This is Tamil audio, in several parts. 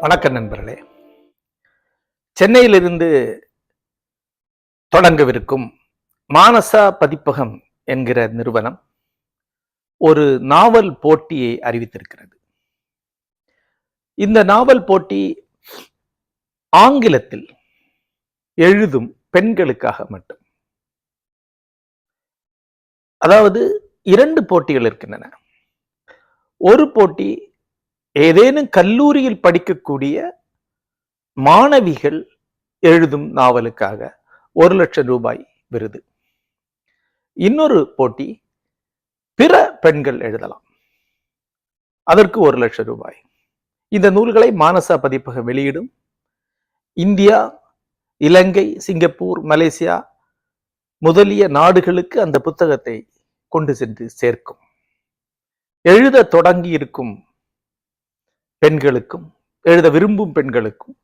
வணக்கம் நண்பர்களே. சென்னையிலிருந்து தொடங்கவிருக்கும் மானசா பதிப்பகம் என்கிற நிறுவனம் ஒரு நாவல் போட்டியை அறிவித்திருக்கிறது. இந்த நாவல் போட்டி ஆங்கிலத்தில் எழுதும் பெண்களுக்காக மட்டும். அதாவது இரண்டு போட்டிகள் இருக்கின்றன. ஒரு போட்டி ஏதேனும் கல்லூரியில் படிக்கக்கூடிய மாணவிகள் எழுதும் நாவலுக்காக ஒரு லட்சம் ரூபாய் விருது. இன்னொரு போட்டி பிற பெண்கள் எழுதலாம். அதற்கு ஒரு லட்சம் ரூபாய். இந்த நூல்களை மானசா பதிப்பகம் வெளியிடும். இந்தியா இலங்கை சிங்கப்பூர் மலேசியா முதலிய நாடுகளுக்கு அந்த புத்தகத்தை கொண்டு சென்று சேர்க்கும். எழுத தொடங்கி இருக்கும் பெண்களுக்கும் எழுத விரும்பும் பெண்களுக்கும்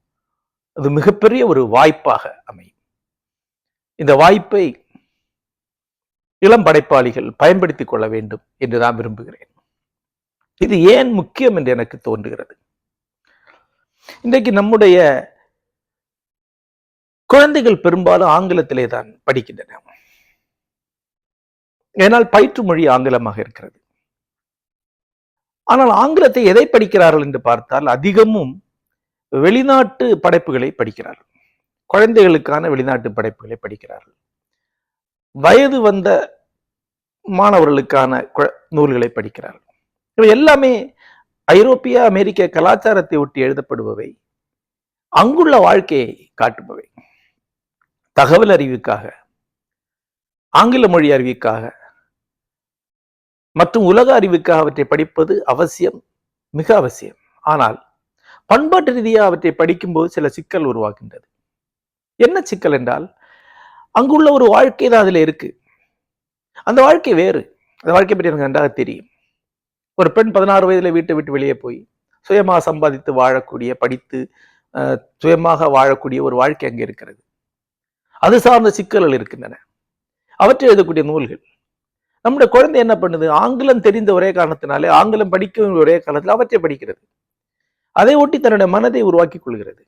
அது மிகப்பெரிய ஒரு வாய்ப்பாக அமையும். இந்த வாய்ப்பை இளம் படைப்பாளிகள் பயன்படுத்திக் கொள்ள வேண்டும் என்று நான் விரும்புகிறேன். இது ஏன் முக்கியம் என்று எனக்கு தோன்றுகிறது. இன்றைக்கு நம்முடைய குழந்தைகள் பெரும்பாலும் ஆங்கிலத்திலே தான் படிக்கின்றன ஏனால் பயிற்று மொழி ஆங்கிலமாக இருக்கிறது. ஆனால் ஆங்கிலத்தை எதை படிக்கிறார்கள் என்று பார்த்தால் அதிகமும் வெளிநாட்டு படைப்புகளை படிக்கிறார்கள். குழந்தைகளுக்கான வெளிநாட்டு படைப்புகளை படிக்கிறார்கள். வயது வந்த மாணவர்களுக்கான நூல்களை படிக்கிறார்கள். இவை எல்லாமே ஐரோப்பிய அமெரிக்க கலாச்சாரத்தை ஒட்டி எழுதப்படுபவை. அங்குள்ள வாழ்க்கையை காட்டுபவை. தகவல் அறிவுக்காக ஆங்கில மொழி அறிவுக்காக மற்றும் உலக அறிவுக்காக அவற்றை படிப்பது அவசியம் மிக அவசியம். ஆனால் பண்பாட்டு ரீதியாக அவற்றை படிக்கும்போது சில சிக்கல் உருவாகின்றது என்ன சிக்கல் என்றால் அங்குள்ள ஒரு வாழ்க்கை தான் அதில் இருக்கு. அந்த வாழ்க்கை வேறு. அந்த வாழ்க்கை பற்றி எனக்கு நன்றாக தெரியும். ஒரு பெண் பதினாறு வயதில் வீட்டை விட்டு வெளியே போய் சுயமாக சம்பாதித்து வாழக்கூடிய படித்து சுயமாக வாழக்கூடிய ஒரு வாழ்க்கை அங்கே இருக்கிறது. அது சார்ந்த சிக்கல்கள் இருக்கின்றன. அவற்றை எழுதக்கூடிய நூல்கள் நம்முடைய குழந்தை என்ன பண்ணுது? ஆங்கிலம் தெரிந்த ஒரே காரணத்தினாலே ஆங்கிலம் படிக்க ஒரே காலத்தில் அவற்றை படிக்கிறது. அதை ஒட்டி தன்னுடைய மனதை உருவாக்கி கொள்கிறது.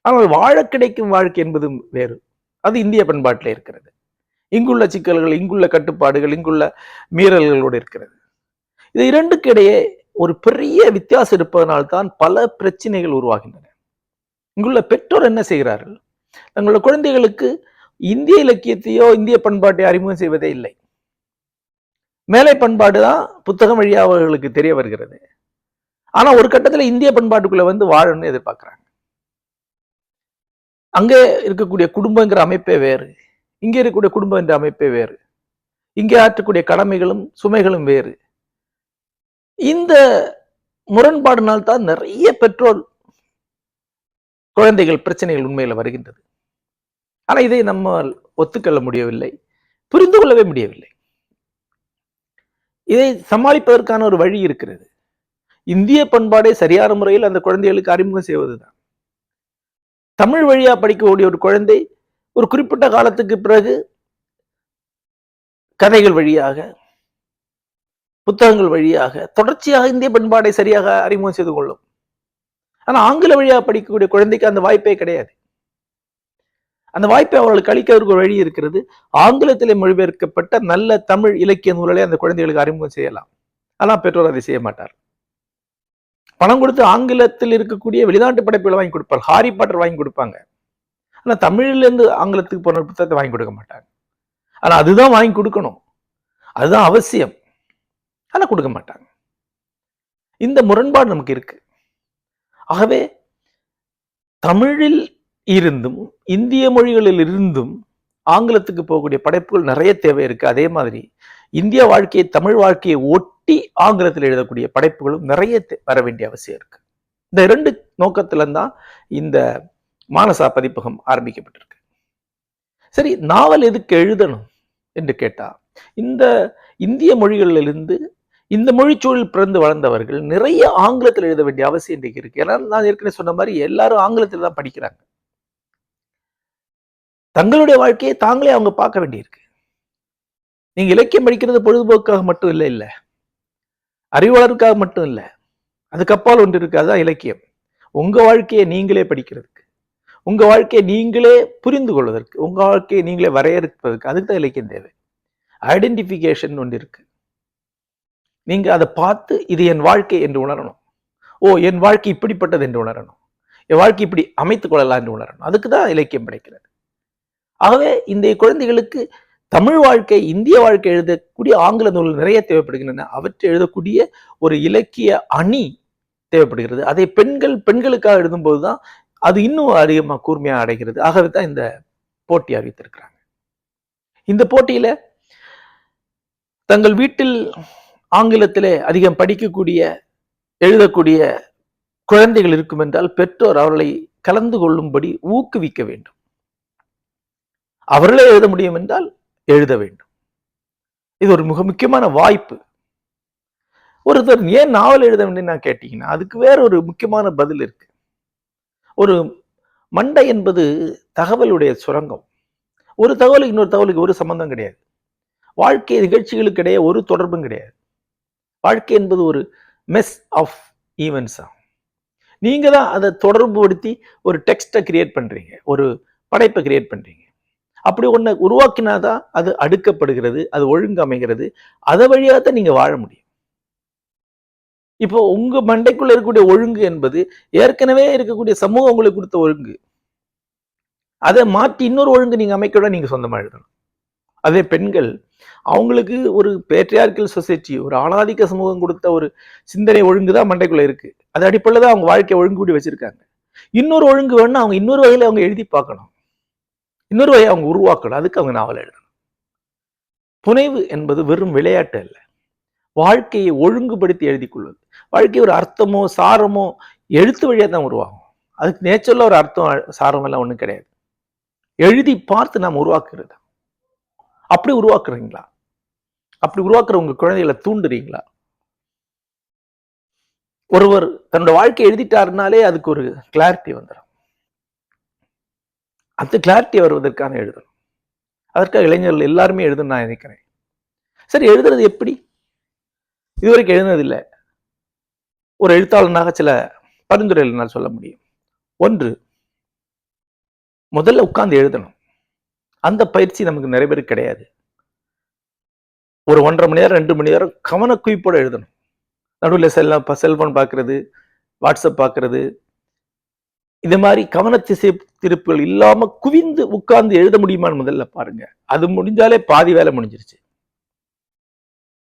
ஆனால் வாழ கிடைக்கும் வாழ்க்கை என்பதும் வேறு. அது இந்திய பண்பாட்டில் இருக்கிறது. இங்குள்ள சிக்கல்கள் இங்குள்ள கட்டுப்பாடுகள் இங்குள்ள மீறல்களோடு இருக்கிறது. இது இரண்டுக்கு இடையே ஒரு பெரிய வித்தியாசம் இருப்பதனால்தான் பல பிரச்சனைகள் உருவாகின்றன. இங்குள்ள பெற்றோர் என்ன செய்கிறார்கள்? தங்களுடைய குழந்தைகளுக்கு இந்திய இலக்கியத்தையோ இந்திய பண்பாட்டை அறிமுகம் செய்வதே இல்லை. மேலை பண்பாடு தான் புத்தகம் வழியாக அவர்களுக்கு தெரிய வருகிறது. ஆனா ஒரு கட்டத்துல இந்திய பண்பாட்டுக்குள்ளே வந்து வாழணும்னு எதிர்பார்க்குறாங்க. அங்கே இருக்கக்கூடிய குடும்பங்கிற அமைப்பே வேறு. இங்கே இருக்கக்கூடிய குடும்பம் என்ற அமைப்பே வேறு. இங்கே ஆற்றக்கூடிய கடமைகளும் சுமைகளும் வேறு. இந்த முரண்பாடுனால் தான் நிறைய பெற்றோர் குழந்தைகள் பிரச்சனைகள் உண்மையில் வருகின்றது. ஆனா இதை நம்மால் ஒத்துக்கொள்ள முடியவில்லை. புரிந்து கொள்ளவே முடியவில்லை. இதை சமாளிப்பதற்கான ஒரு வழி இருக்கிறது. இந்திய பண்பாடை சரியான முறையில் அந்த குழந்தைகளுக்கு அறிமுகம் செய்வதுதான். தமிழ் வழியா படிக்கக்கூடிய ஒரு குழந்தை ஒரு குறிப்பிட்ட காலத்துக்கு பிறகு கதைகள் வழியாக புத்தகங்கள் வழியாக தொடர்ச்சியாக இந்திய பண்பாடை சரியாக அறிமுகம் செய்து கொள்ளும். ஆனால் ஆங்கில வழியாக படிக்கக்கூடிய குழந்தைக்கு அந்த வாய்ப்பே கிடையாது. அந்த வாய்ப்பை அவர்களுக்கு அளிக்கிறதுக்கு ஒரு வழி இருக்கிறது. ஆங்கிலத்திலே மொழிபெயர்க்கப்பட்ட நல்ல தமிழ் இலக்கிய நூல்களை அந்த குழந்தைகளுக்கு அறிமுகம் செய்யலாம். ஆனால் பெற்றோர் அதை செய்ய மாட்டார். பணம் கொடுத்து ஆங்கிலத்தில் இருக்கக்கூடிய வெளிநாட்டு படைப்புகளை வாங்கி கொடுப்பார். ஹாரி பாட்டர் வாங்கி கொடுப்பாங்க. ஆனா தமிழ்லேருந்து ஆங்கிலத்துக்கு போன புத்தகத்தை வாங்கி கொடுக்க மாட்டாங்க. ஆனா அதுதான் வாங்கி கொடுக்கணும். அதுதான் அவசியம். ஆனா கொடுக்க மாட்டாங்க. இந்த முரண்பாடு நமக்கு இருக்கு. ஆகவே தமிழில் இருந்தும் இந்திய மொழிகளில் இருந்தும் ஆங்கிலத்துக்கு போகக்கூடிய படைப்புகள் நிறைய தேவை இருக்கு. அதே மாதிரி இந்திய வாழ்க்கையை தமிழ் வாழ்க்கையை ஒட்டி ஆங்கிலத்தில் எழுதக்கூடிய படைப்புகளும் நிறைய வர வேண்டிய அவசியம் இருக்கு. இந்த இரண்டு நோக்கத்துல தான் இந்த மானசா பதிப்பகம் ஆரம்பிக்கப்பட்டிருக்கு. சரி நாவல் எதுக்கு எழுதணும் என்று கேட்டா இந்த இந்திய மொழிகளிலிருந்து இந்த மொழிச்சூழல் பிறந்து வளர்ந்தவர்கள் நிறைய ஆங்கிலத்தில் எழுத வேண்டிய அவசியம் இன்றைக்கு இருக்கு. ஏன்னா நான் ஏற்கனவே சொன்ன மாதிரி எல்லாரும் ஆங்கிலத்தில் தான் படிக்கிறாங்க. தங்களுடைய வாழ்க்கையை தாங்களே அவங்க பார்க்க வேண்டியிருக்கு. நீங்க இலக்கியம் படிக்கிறது பொழுதுபோக்காக மட்டும் இல்லை இல்லை. அறிவாளருக்காக மட்டும் இல்லை. அதுக்கப்பால் ஒன்று இருக்கு அதுதான் இலக்கியம். உங்க வாழ்க்கையை நீங்களே படிக்கிறதுக்கு. உங்க வாழ்க்கையை நீங்களே புரிந்து கொள்வதற்கு உங்க வாழ்க்கையை நீங்களே வரையறுப்பதற்கு அதுக்கு தான் இலக்கியம் தேவை. ஐடென்டிஃபிகேஷன் ஒன்று இருக்கு. நீங்க அதை பார்த்து இது என் வாழ்க்கை என்று உணரணும். ஓ என் வாழ்க்கை இப்படிப்பட்டது என்று உணரணும். என் வாழ்க்கை இப்படி அமைத்துக் கொள்ளலாம் என்று உணரணும். அதுக்கு தான் இலக்கியம் படைக்கிறது. ஆகவே இந்த குழந்தைகளுக்கு தமிழ் வாழ்க்கை இந்திய வாழ்க்கை எழுதக்கூடிய ஆங்கில நூல்கள் நிறைய தேவைப்படுகின்றன. அவற்றை எழுதக்கூடிய ஒரு இலக்கிய அணி தேவைப்படுகிறது. அதை பெண்கள் பெண்களுக்காக எழுதும்போது தான் அது இன்னும் அதிகமாக கூர்மையாக அடைகிறது. ஆகவே தான் இந்த போட்டி அறிவித்திருக்கிறாங்க. இந்த போட்டியில தங்கள் வீட்டில் ஆங்கிலத்திலே அதிகம் படிக்கக்கூடிய எழுதக்கூடிய குழந்தைகள் இருக்கும் என்றால் பெற்றோர் அவர்களை கலந்து கொள்ளும்படி ஊக்குவிக்க வேண்டும். அவர்களே எழுத முடியும் என்றால் எழுத வேண்டும். இது ஒரு மிக முக்கியமான வாய்ப்பு. ஒருத்தர் ஏன் நாவல் எழுத வேண்டும் நான் கேட்டீங்கன்னா அதுக்கு வேற ஒரு முக்கியமான பதில் இருக்கு. ஒரு மண்டை என்பது தகவலுடைய சுரங்கம். ஒரு தகவலுக்கு இன்னொரு தகவலுக்கு ஒரு சம்பந்தம் கிடையாது. வாழ்க்கை நிகழ்ச்சிகளுக்கு இடையே ஒரு தொடர்பும் கிடையாது. வாழ்க்கை என்பது ஒரு மெஸ் ஆஃப் ஈவெண்ட்ஸா நீங்க தான் அதை தொடர்புபடுத்தி ஒரு டெக்ஸ்ட்டை கிரியேட் பண்றீங்க. ஒரு படைப்பை கிரியேட் பண்றீங்க. அப்படி ஒன்றை உருவாக்கினாதான் அது அடுக்கப்படுகிறது அது ஒழுங்கு அமைகிறது. அதை வழியாக தான் நீங்க வாழ முடியும். இப்போ உங்க மண்டைக்குள்ள இருக்கக்கூடிய ஒழுங்கு என்பது ஏற்கனவே இருக்கக்கூடிய சமூகம் உங்களுக்கு கொடுத்த ஒழுங்கு. அதை மாற்றி இன்னொரு ஒழுங்கு நீங்க அமைக்க நீங்க சொந்தமா எழுதணும். அதே பெண்கள் அவங்களுக்கு ஒரு பேட்ரியார்கல் சொசைட்டி ஒரு ஆணாதிக்க சமூகம் கொடுத்த ஒரு சிந்தனை ஒழுங்கு தான் மண்டைக்குள்ள இருக்கு. அது அடிப்படையில் தான் அவங்க வாழ்க்கையை ஒழுங்கு கூடி வச்சிருக்காங்க. இன்னொரு ஒழுங்கு வேணும்னா அவங்க இன்னொரு வகையில அவங்க எழுதி பார்க்கணும். இன்னொரு வகையை அவங்க உருவாக்கணும். அதுக்கு அவங்க நாவல் எழுதணும். புனைவு என்பது வெறும் விளையாட்டு அல்ல. வாழ்க்கையை ஒழுங்குபடுத்தி எழுதி கொள்வது. வாழ்க்கை ஒரு அர்த்தமோ சாரமோ எழுத்து வழியாக தான் உருவாகும். அதுக்கு நேச்சுரலாக ஒரு அர்த்தம் சாரம் எல்லாம் ஒன்றும் கிடையாது. எழுதி பார்த்து நாம் உருவாக்குறது. அப்படி உருவாக்குறீங்களா? அப்படி உருவாக்குற உங்க குழந்தைகளை தூண்டுறீங்களா? ஒருவர் தன்னோட வாழ்க்கை எழுதிட்டாருனாலே அதுக்கு ஒரு கிளாரிட்டி வந்துடும் அந்த கிளாரிட்டி வருவதற்கான எழுதணும். அதற்காக இளைஞர்கள் எல்லாருமே எழுதணும் நான் நினைக்கிறேன். சரி எழுதுறது எப்படி? இதுவரைக்கும் எழுதுனதில்லை. ஒரு எழுத்தாளனாக சில பரிந்துரைகள் நான் சொல்ல முடியும். ஒன்று முதல்ல உட்கார்ந்து எழுதணும். அந்த பயிற்சி நமக்கு நிறைய பேருக்கு கிடையாது. ஒரு ஒன்றரை மணி நேரம் ரெண்டு மணி நேரம் கவன குவிப்போட எழுதணும். நடுவில் செல்ல செல்ஃபோன் பார்க்கறது வாட்ஸ்அப் பார்க்கறது. இது மாதிரி கவன திசை திருப்புகள் இல்லாம குவிந்து உட்கார்ந்து எழுத முடியுமான்னு முதல்ல பாருங்க. அது முடிஞ்சாலே பாதி வேலை முடிஞ்சிருச்சு.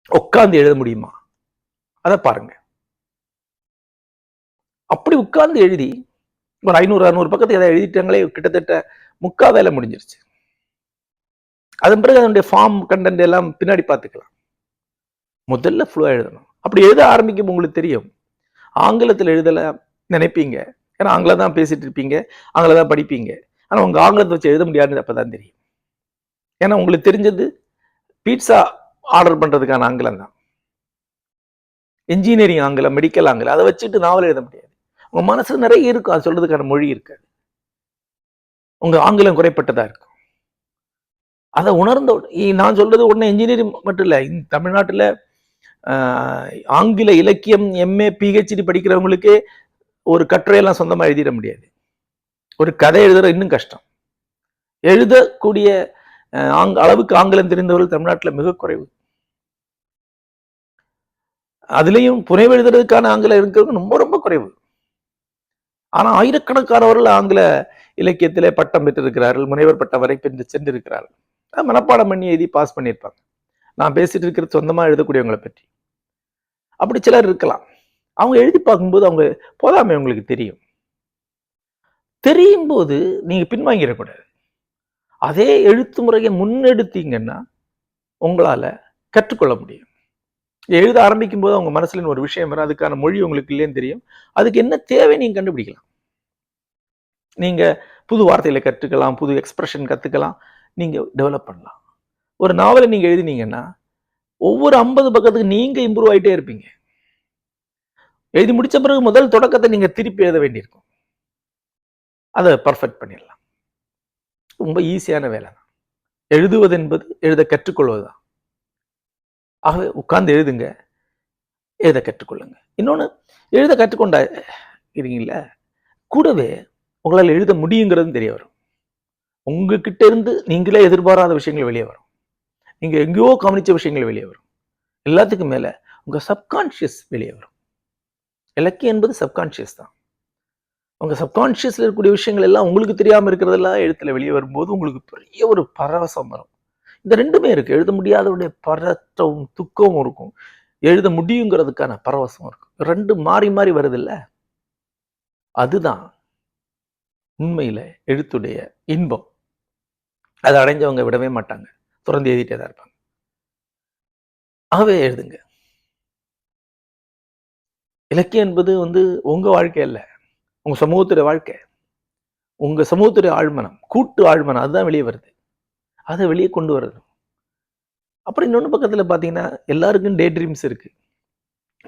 உட்கார்ந்து எழுத முடியுமா? அதை பாருங்க. அப்படி உட்கார்ந்து எழுதி ஒரு ஐநூறு அறுநூறு பக்கத்தை எதை எழுதிட்டாங்களே கிட்டத்தட்ட முக்கா வேலை முடிஞ்சிருச்சு. அதன் பிறகு அதனுடைய ஃபார்ம் கண்டென்ட் எல்லாம் பின்னாடி பார்த்துக்கலாம். முதல்ல ஃபுல்லாக எழுதணும். அப்படி எழுத ஆரம்பிக்கும் உங்களுக்கு தெரியும். ஆங்கிலத்தில் எழுதலை நினைப்பீங்க. ஏன்னா ஆங்கிலம் தான் பேசிட்டு இருப்பீங்க ஆங்கிலம் தான் படிப்பீங்க. ஆனால் உங்கள் ஆங்கிலத்தை வச்சு எழுத முடியாதுன்னு அப்போ தான் தெரியும். ஏன்னா உங்களுக்கு தெரிஞ்சது பீட்சா ஆர்டர் பண்ணுறதுக்கான ஆங்கிலம் தான். இன்ஜினியரிங் ஆங்கிலம் மெடிக்கல் ஆங்கிலம் அதை வச்சுட்டு நாவல் எழுத முடியாது. உங்கள் மனசு நிறைய இருக்கும் அது சொல்றதுக்கான மொழி இருக்காது. உங்கள் ஆங்கிலம் குறைப்பட்டதா இருக்கும். அதை உணர்ந்த நான் சொல்றது உடனே இன்ஜினியரிங் மட்டும் இல்லை தமிழ்நாட்டில் ஆங்கில இலக்கியம் எம்ஏ பிஹெச்டி படிக்கிறவங்களுக்கு ஒரு கட்டுரையெல்லாம் சொந்தமாக எழுதிட முடியாது. ஒரு கதை எழுதுற இன்னும் கஷ்டம். எழுதக்கூடிய ஆங் அளவுக்கு ஆங்கிலம் தெரிந்தவர்கள் தமிழ்நாட்டில் மிக குறைவு. அதுலேயும் புனைவு எழுதுறதுக்கான ஆங்கிலம் இருக்கிறவங்க ரொம்ப ரொம்ப குறைவு. ஆனால் ஆயிரக்கணக்கானவர்கள் ஆங்கில இலக்கியத்திலே பட்டம் பெற்றிருக்கிறார்கள் முனைவர் பட்டம் வரை பெற்று சென்றிருக்கிறார்கள். மனப்பாடம் பண்ணி எழுதி பாஸ் பண்ணியிருப்பாங்க. நான் பேசிட்டு இருக்கிறது சொந்தமாக எழுதக்கூடியவங்களை பற்றி. அப்படி சிலர் இருக்கலாம். அவங்க எழுதி பார்க்கும்போது அவங்க போதாமை உங்களுக்கு தெரியும். தெரியும் போது நீங்கள் பின்வாங்கிடக்கூடாது. அதே எழுத்து முறையை முன்னெடுத்தீங்கன்னா உங்களால் கற்றுக்கொள்ள முடியும். எழுத ஆரம்பிக்கும் போது அவங்க மனசுல ஒரு விஷயம் வரும். அதுக்கான மொழி உங்களுக்கு இல்லைன்னு தெரியும். அதுக்கு என்ன தேவை நீங்கள் கண்டுபிடிக்கலாம். நீங்கள் புது வார்த்தையில் கற்றுக்கலாம் புது எக்ஸ்பிரஷன் கற்றுக்கலாம் நீங்கள் டெவலப் பண்ணலாம். ஒரு நாவலை நீங்கள் எழுதினீங்கன்னா ஒவ்வொரு ஐம்பது பக்கத்துக்கு நீங்கள் இம்ப்ரூவ் ஆகிட்டே இருப்பீங்க. எழுதி முடிச்ச பிறகு முதல் தொடக்கத்தை நீங்க திருப்பி எழுத வேண்டியிருக்கும். அதை பர்ஃபெக்ட் பண்ணிடலாம். ரொம்ப ஈஸியான வேலை தான். எழுதுவது என்பது எழுத கற்றுக்கொள்வது தான் ஆகவே உட்கார்ந்து எழுதுங்க எழுத கற்றுக்கொள்ளுங்க. இன்னொன்று எழுத கற்றுக்கொண்டா இருங்கல்ல கூடவே உங்களால் எழுத முடியுங்கிறது தெரிய வரும். உங்ககிட்ட இருந்து நீங்களே எதிர்பாராத விஷயங்கள் வெளியே வரும். நீங்கள் எங்கேயோ கவனிச்ச விஷயங்கள் வெளியே வரும். எல்லாத்துக்கும் மேலே உங்கள் சப்கான்ஷியஸ் வெளியே வரும். இலக்கியம் என்பது சப்கான்ஷியஸ் தான். உங்கள் சப்கான்ஷியஸ்ல இருக்கக்கூடிய விஷயங்கள் எல்லாம் உங்களுக்கு தெரியாம இருக்கிறதெல்லாம் எழுத்துல வெளியே வரும்போது உங்களுக்கு பெரிய ஒரு பரவசம் வரும். இந்த ரெண்டுமே இருக்கு. எழுத முடியாதவருடைய பரத்தவும் துக்கமும் இருக்கும். எழுத முடியுங்கிறதுக்கான பரவசம் இருக்கும். ரெண்டு மாறி மாறி வருது இல்ல அதுதான் உண்மையில எழுத்துடைய இன்பம். அதை அடைஞ்சவங்க விடவே மாட்டாங்க. தொடர்ந்து எழுதிட்டே தான் இருப்பாங்க. ஆகவே எழுதுங்க. இலக்கியம் என்பது வந்து உங்கள் வாழ்க்கை இல்லை உங்கள் சமூகத்துடைய வாழ்க்கை. உங்கள் சமூகத்துடைய ஆழ்மனம் கூட்டு ஆழ்மனம் அதுதான் வெளியே வருது. அதை வெளியே கொண்டு வருது அப்புறம் இன்னொன்று பக்கத்தில் பார்த்தீங்கன்னா எல்லாருக்கும் டே ட்ரீம்ஸ் இருக்கு.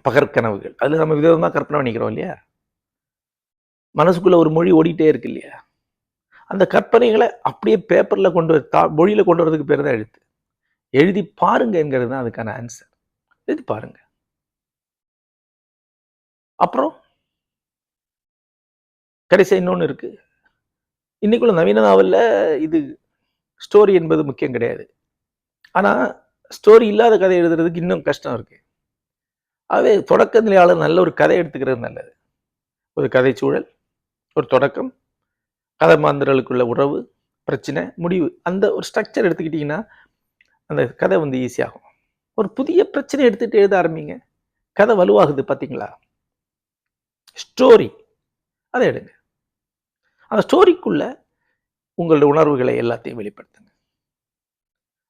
பகற்கனவுகள். அதில் நம்ம விதவிதமாக கற்பனை பண்ணிக்கிறோம் இல்லையா? மனசுக்குள்ளே ஒரு மொழி ஓடிட்டே இருக்கு இல்லையா? அந்த கற்பனைகளை அப்படியே பேப்பரில் கொண்டு வர தா மொழியில் கொண்டு வரதுக்கு பேர் தான் எழுத்து. எழுதி பாருங்க என்கிறது தான் அதுக்கான ஆன்சர் எழுதி பாருங்கள் அப்புறம் கடைசி இன்னொன்று இருக்கு. இன்னைக்குள்ள நவீன நாவலில் இது ஸ்டோரி என்பது முக்கியம் கிடையாது. ஆனால் ஸ்டோரி இல்லாத கதை எழுதுறதுக்கு இன்னும் கஷ்டம் இருக்கு. ஆகவே தொடக்க நிலையாளர் நல்ல ஒரு கதை எடுத்துக்கிறது நல்லது. ஒரு கதை சூழல் ஒரு தொடக்கம் கதை மாந்திரர்களுக்குள்ள உறவு பிரச்சனை முடிவு அந்த ஒரு ஸ்ட்ரக்சர் எடுத்துக்கிட்டிங்கன்னா அந்த கதை வந்து ஈஸியாகும் ஒரு புதிய பிரச்சனை எடுத்துகிட்டு எழுத ஆரம்பிங்க. கதை வலுவாகுது பார்த்தீங்களா ஸ்டோரி. அதை எடுங்க. அந்த ஸ்டோரிக்குள்ள உங்களுடைய உணர்வுகளை எல்லாத்தையும் வெளிப்படுத்துங்க.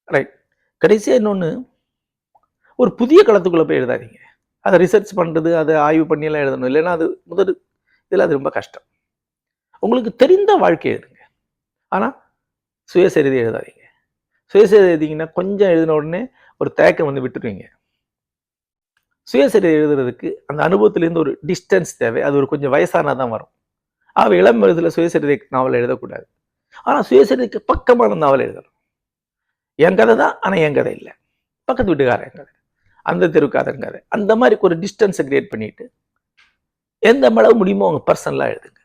ரைட் கடைசியாக இன்னொன்று ஒரு புதிய களத்துக்குள்ளே போய் எழுதாதீங்க. அதை ரிசர்ச் பண்ணுறது அதை ஆய்வு பண்ணியெல்லாம் எழுதணும். இல்லைன்னா அது முதல் இதில் அது ரொம்ப கஷ்டம். உங்களுக்கு தெரிந்த வாழ்க்கை எழுதுங்க. ஆனால் சுயசரிதை எழுதாதீங்க. சுயசரிதை எழுதிங்கன்னா கொஞ்சம் எழுதின உடனே ஒரு தேக்கம் வந்து விட்டுருவீங்க சுயசரிதை எழுதுறதுக்கு அந்த அனுபவத்திலேருந்து ஒரு டிஸ்டன்ஸ் தேவை. அது ஒரு கொஞ்சம் வயசானா தான் வரும். ஆக இளம் வயதில் சுயசரிதை நாவல் எழுதக்கூடாது. ஆனால் சுயசரிதைக்கு பக்கமான நாவல் எழுதணும். என் கதை தான் ஆனால் என் கதை இல்லை. பக்கத்து வீட்டுக்காரன் கதை அந்த தெருக்காரன் கதை அந்த மாதிரி ஒரு டிஸ்டன்ஸை கிரியேட் பண்ணிட்டு எந்த அளவு முடியுமோ அவங்க பர்சனலாக எழுதுங்க.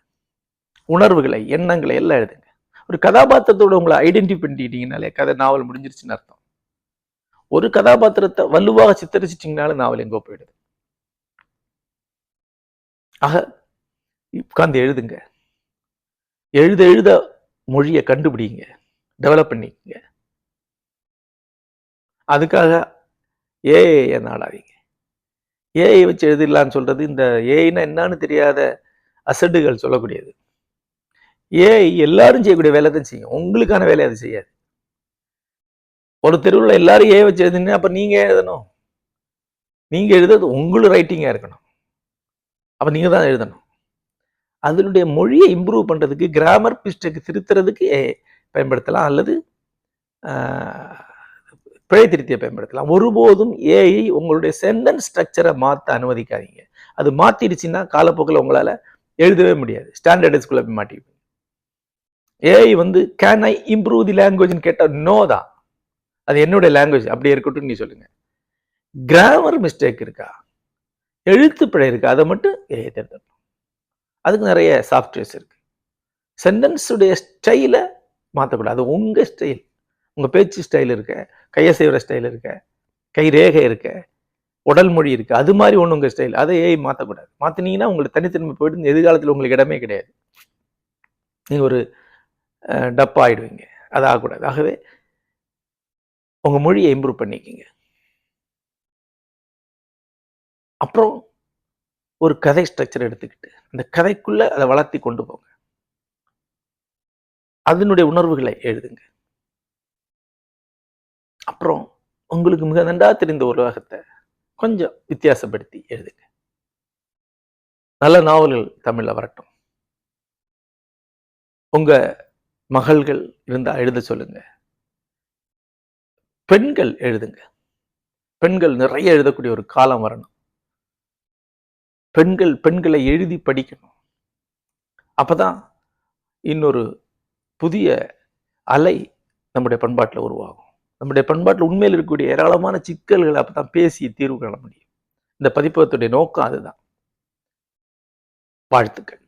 உணர்வுகளை எண்ணங்களை எல்லாம் எழுதுங்க. ஒரு கதாபாத்திரத்தோட உங்களை ஐடென்டிஃபை பண்ணிட்டீங்கனாலே கதை நாவல் முடிஞ்சிருச்சுன்னு அர்த்தம். ஒரு கதாபாத்திரத்தை வலுவாக சித்தரிச்சிட்டிங்கனாலும் நாவல் எங்கோ போயிடுது. ஆக உட்கார்ந்து எழுதுங்க. எழுத எழுத மொழியை கண்டுபிடிங்க. டெவலப் பண்ணிக்கங்க. அதுக்காக ஏஐ நாடாதீங்க. ஏஐ வச்சு எழுதிடலான்னு சொல்றது இந்த ஏஐனா என்னன்னு தெரியாத அசடுகள் சொல்லக்கூடியது. ஏஐ எல்லாரும் செய்யக்கூடிய வேலை தான் செய்யும். உங்களுக்கான வேலையை அது செய்யாது. ஒரு தெருவில் எல்லாரும் ஏ வச்சு எழுதுனீங்கன்னா அப்போ நீங்கள் எழுதணும்? நீங்கள் எழுதுறது உங்களும் ரைட்டிங்காக இருக்கணும். அப்போ நீங்கள் தான் எழுதணும். அதனுடைய மொழியை இம்ப்ரூவ் பண்ணுறதுக்கு கிராமர் மிஸ்டேக் திருத்துறதுக்கு ஏ பயன்படுத்தலாம் அல்லது பிழை திருத்தியை பயன்படுத்தலாம். ஒருபோதும் ஏஐ உங்களுடைய சென்டென்ஸ் ஸ்ட்ரக்சரை மாற்ற அனுமதிக்காதீங்க. அது மாற்றிடுச்சுன்னா காலப்போக்கில் உங்களால் எழுதவே முடியாது. ஸ்டாண்டர்டைஸ்குள்ள போய் மாட்டிப்பீங்க. ஏஐ வந்து கேன் ஐ இம்ப்ரூவ் தி லாங்குவேஜ்னு கேட்டால் நோ தான். அது என்னுடைய லாங்குவேஜ் அப்படியே இருக்கட்டும் நீ சொல்லுங்க. கிராமர் மிஸ்டேக் இருக்கா? எழுத்து பிழை இருக்கா? அதை மட்டும் ஏ தேர்ந்தெடுக்கும் அதுக்கு நிறைய சாஃப்ட்வேர்ஸ் இருக்கு. சென்டென்ஸுடைய ஸ்டைலை மாற்றக்கூடாது அது உங்கள் ஸ்டைல் உங்கள் பேச்சு ஸ்டைல் இருக்க கையை செய்கிற ஸ்டைல் இருக்க கை ரேகை இருக்க உடல் மொழி இருக்கு. அது மாதிரி ஒன்று உங்கள் ஸ்டைல் அதை ஏஐ மாற்றக்கூடாது மாற்றினீங்கன்னா உங்களுக்கு தனித்தன்மை போயிட்டு எதிர்காலத்தில் உங்களுக்கு இடமே கிடையாது. நீங்கள் ஒரு டப்பா ஆகிடுவீங்க அது ஆகக்கூடாது. ஆகவே உங்க மொழியை இம்ப்ரூவ் பண்ணிக்கிங்க. அப்புறம் ஒரு கதை ஸ்ட்ரக்சர் எடுத்துக்கிட்டு அந்த கதைக்குள்ள அதை வளர்த்தி கொண்டு போங்க. அதனுடைய உணர்வுகளை எழுதுங்க. அப்புறம் உங்களுக்கு மிக நன்றா தெரிந்த உலகத்தை கொஞ்சம் வித்தியாசப்படுத்தி எழுதுங்க. நல்ல நாவல்கள் தமிழில் வரட்டும். உங்க மகள்கள் இருந்தா எழுத சொல்லுங்க. பெண்கள் எழுதுங்க. பெண்கள் நிறைய எழுதக்கூடிய ஒரு காலம் வரணும். பெண்கள் பெண்களை எழுதி படிக்கணும். அப்பதான் இன்னொரு புதிய அலை நம்முடைய பண்பாட்டில் உருவாகும். நம்முடைய பண்பாட்டில் உண்மையில் இருக்கக்கூடிய ஏராளமான சிக்கல்களை அப்பதான் பேசி தீர்வு காண முடியும். இந்த பதிப்பகத்துடைய நோக்கம் அதுதான். வாழ்த்துக்கள்.